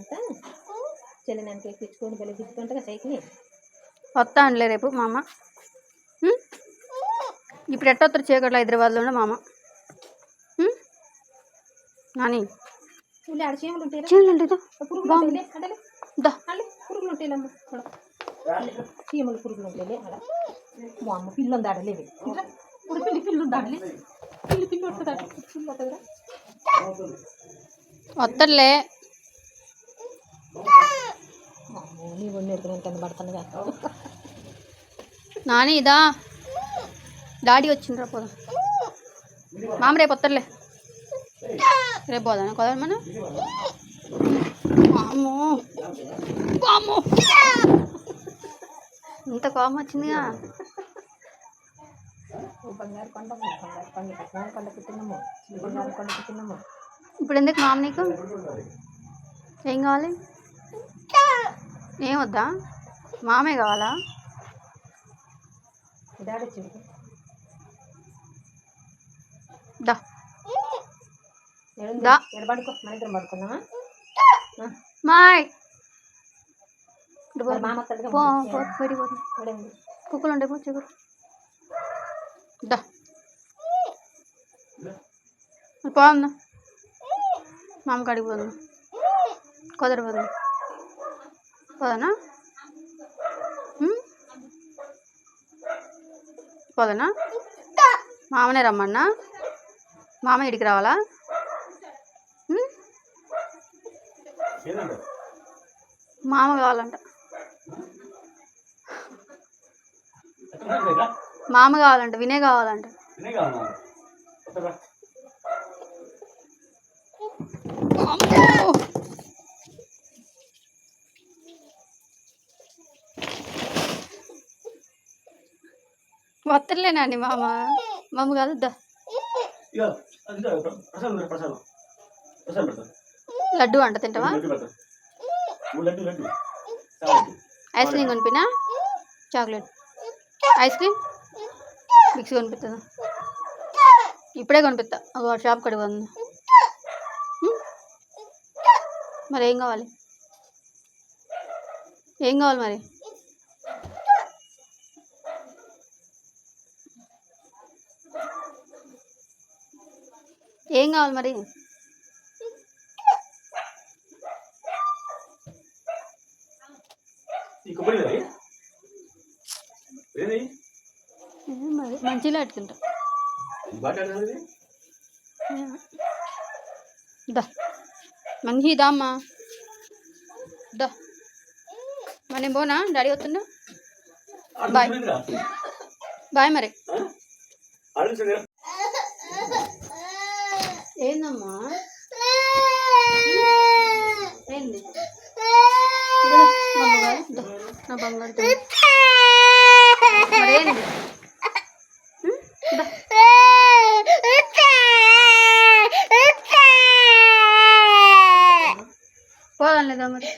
అంతా చెల్లినానికి ఎక్కించుకొని వెళ్ళి తిప్పుకుంటా సైకిల్. వస్తా అనలే రేపు మా అమ్మ ఉం? ఇప్పుడు ఎట్టొత్తరు చీకట్లో హైదరాబాద్లోనే మా అమ్మ ఉం? నాని చీమలు ఉంటాయి ఉంటాయి. పురుగులు ఆడ. చీమలు పురుగులు మా అమ్మ ఆడలేవి ఇప్పుడు పిల్లి పిల్లు ఉంది ఆడలే పిల్లి పిల్లి వస్తుంది వత్తర్లే అమ్మో నీ వండి ఎడుకుని కింద పడుతుందిగా నాని ఇదా. డాడీ వచ్చిండ్రా పోదాం. మామ రేపు వత్తర్లే. రేపు పోదాం కదా మన అమ్మో అమ్మో ఇంత కోపం వచ్చిందిగా. ఓ బంగారు కొండ బంగారు కొండ బంగారు కొండ పుట్టినము. బంగారు కొండ పుట్టినము. ఇప్పుడు ఎందుకు మామ నీకు? ఏం కావాలి? ఏం వద్దా మామే కావాలా? దా? దా. పడుకో మన ఇద్దరం పడుకుందామా? మాయ్. కుక్కలు ఉండే పో చిగురు దా. పోందా. మామ పోదాం. కుదర పోదాం పోదానా? పోదానా? మామనే రమ్మన్నా? మామ ఇడికి రావాలా? మామ కావాలంట. మామ కావాలంట వినే కావాలంట. అమ్మో! వత్తలేనండి మామ. మామ కాదు దా. లడ్డు అంట తింటావా? ఐస్ క్రీమ్ కొనిపినా? చాక్లెట్. Ice cream? మిక్స్ కొనిపిస్తుందా ఇప్పుడే కొనిపిస్తా ఒక షాప్ కడిగి ఉంది మరి ఏం కావాలి? ఏం కావాలి మరి? ఏం కావాలి మరి? మంచిగా అట్టుకుంటా మంచి దా అమ్మా. దా. మరి నేను పోనా? Daddy వస్తుండ bye. బాయ్ మరి. ఏందమ్మా ఏంది ఇదిగో, మా అమ్మగారు, దా, నా బంగారు తల్లి. మరి ఏంది ఉం? దా. పోదాం లేదా మరి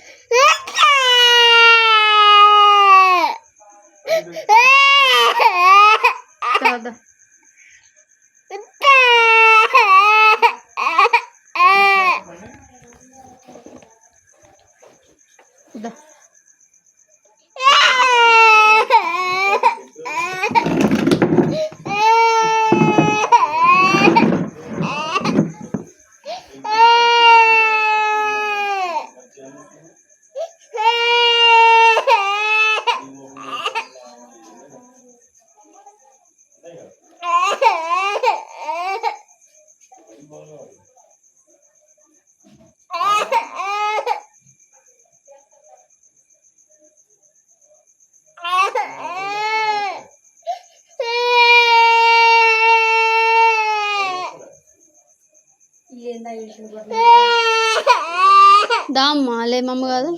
దామ్మా ఈ లే మమ్మ కాదు.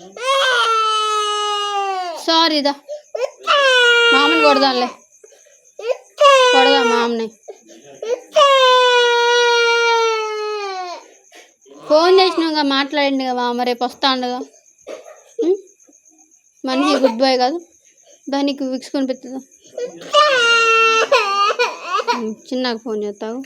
సారీ దా. మామని కొడదాంలే కొడదా మామని. ఫోన్ చేసినాగా మాట్లాడిండు కదా మామ రేపు వస్తాండుగా. ఉండగా మనిషి గుడ్ బాయ్ కాదు. దానికి విక్స్ కొనిపెట్టుదా? చిన్నగా ఫోన్ చేస్తావు.